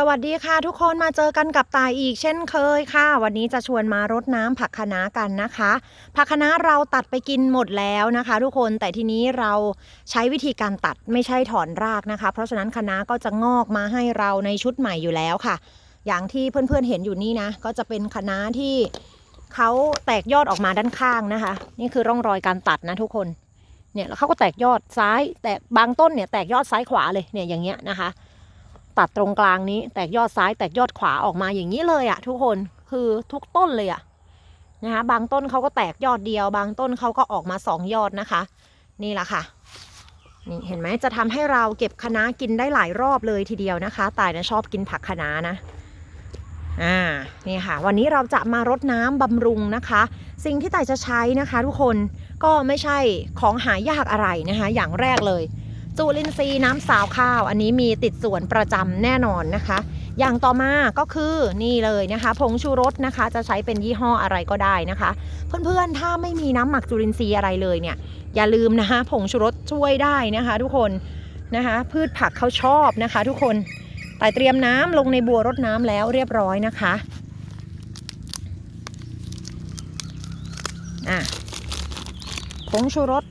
สวัสดีค่ะทุกคนมาเจอกันกับตายอีกเช่นเคยค่ะ วันนี้จะชวนมารดน้ำผักคะน้ากันนะคะ ผักคะน้าเราตัดไปกินหมดแล้วนะคะ ทุกคนแต่ทีนี้เราใช้วิธีการตัดไม่ใช่ถอนรากนะคะ เพราะฉะนั้นคะน้าก็จะงอกมาให้เราในชุดใหม่อยู่แล้วค่ะ อย่างที่เพื่อนๆเห็นอยู่นี่นะ ก็จะเป็นคะน้าที่เขาแตกยอดออกมาด้านข้างนะคะ นี่คือร่องรอยการตัดนะทุกคนเนี่ยแล้วเขาก็แตกยอดซ้าย แตกบางต้นเนี่ยแตกยอดซ้ายขวาเลยเนี่ยอย่างเงี้ยนะคะ ตัดตรงกลางนี้ แตกยอดซ้ายแตกยอดขวาออกมาอย่างนี้เลยอะทุกคนคือทุกต้นเลยอะนะคะบางต้นเขาก็แตกยอดเดียว บางต้นเขาก็ออกมาสองยอดนะคะ นี่แหละค่ะนี่เห็นไหมจะทำให้เราเก็บคะน้ากินได้หลายรอบเลยทีเดียวนะคะ ตายนะชอบกินผักคะน้านะอ่านี่ค่ะ วันนี้เราจะมารดน้ำบำรุงนะคะ สิ่งที่ตายจะใช้นะคะ ทุกคนก็ไม่ใช่ของหายากอะไรนะคะ อย่างแรกเลย จุลินทรีย์น้ำสาวข้าว อันนี้มีติดสวนประจำแน่นอนนะคะ อย่างต่อมาก็คือนี่เลยนะคะผงชูรสนะคะ จะใช้เป็นยี่ห้ออะไรก็ได้นะคะ เพื่อนๆถ้าไม่มีน้ำหมักจุลินทรีย์อะไรเลยเนี่ย อย่าลืมนะคะผงชูรสช่วยได้นะคะ ทุกคนนะคะ พืชผักเขาชอบนะคะ ทุกคนแต่เตรียมน้ำลงในบัวรดน้ำแล้วเรียบร้อยนะคะอะผงชูรส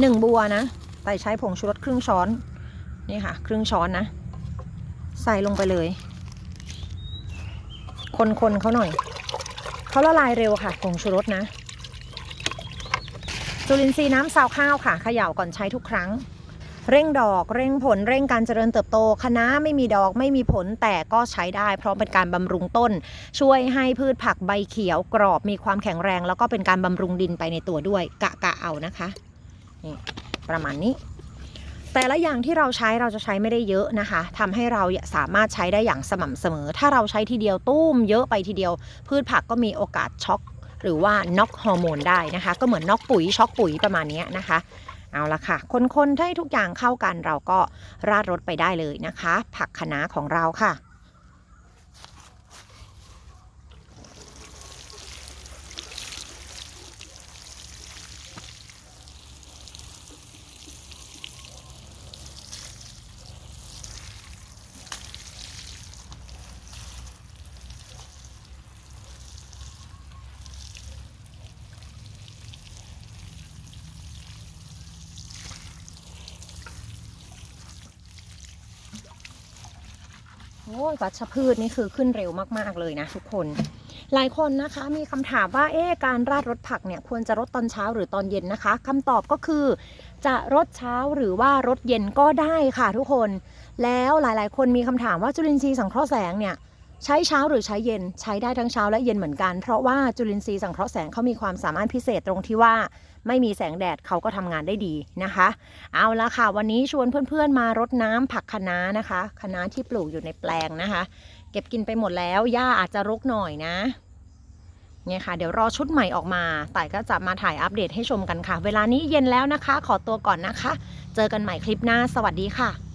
หนึ่งบัวนะ ไต่ใช้ผงชูรสครึ่งช้อน นี่ค่ะ ครึ่งช้อนนะ ใส่ลงไปเลย คนๆเขาหน่อย เขาละลายเร็วค่ะ ผงชูรสนะ จุลินทรีย์น้ำซาวข้าวค่ะเขย่าก่อนใช้ทุกครั้ง เร่งดอกเร่งผลเร่งการเจริญเติบโตคะน้าไม่มีดอกไม่มีผลแต่ก็ใช้ได้เพราะเป็นการบำรุงต้น ช่วยให้พืชผักใบเขียวกรอบมีความแข็งแรง แล้วก็เป็นการบำรุงดินไปในตัวด้วยกะกะเอานะคะนี่ ประมาณนี้ แต่ละอย่างที่เราใช้เราจะใช้ไม่ได้เยอะนะคะทำให้เราสามารถใช้ได้อย่างสม่ำเสมอ ถ้าเราใช้ทีเดียวตุ้มเยอะไปทีเดียว พืชผักก็มีโอกาสช็อกหรือว่าน็อกฮอร์โมนได้นะคะ ก็เหมือนน็อกปุ๋ยช็อกปุ๋ยประมาณนี้นะคะเอาละค่ะ คนๆให้ทุกอย่างเข้ากันเราก็ราดรสไปได้เลยนะคะ ผักคะน้าของเราค่ะ โอ้ยวัชพืชนี่คือขึ้นเร็วมากๆเลยนะทุกคน หลายคนนะคะมีคำถามว่าเอ๊ะการราดรดผักเนี่ยควรจะรดตอนเช้าหรือตอนเย็นนะคะคำตอบก็คือ จะรดเช้าหรือว่ารดเย็นก็ได้ค่ะทุกคน แล้วหลายๆ คนมีคำถามว่าจุลินทรีย์สังเคราะห์แสงเนี่ย ใช้เช้าหรือใช้เย็นใช้ได้ทั้งเช้าและเย็นเหมือนกัน เพราะว่าจุลินทรีย์สังเคราะห์แสงเขามีความสามารถพิเศษตรงที่ว่าไม่มีแสงแดดเขาก็ทำงานได้ดีนะคะ เอาละค่ะ วันนี้ชวนเพื่อนๆมารดน้ำผักคะน้านะคะคะน้าที่ปลูกอยู่ในแปลงนะคะ เก็บกินไปหมดแล้วหญ้าอาจจะรกหน่อยนะเนี่ยค่ะ เดี๋ยวรอชุดใหม่ออกมาแต่ก็จะมาถ่ายอัปเดตให้ชมกันค่ะ เวลานี้เย็นแล้วนะคะ ขอตัวก่อนนะคะ เจอกันใหม่คลิปหน้า สวัสดีค่ะ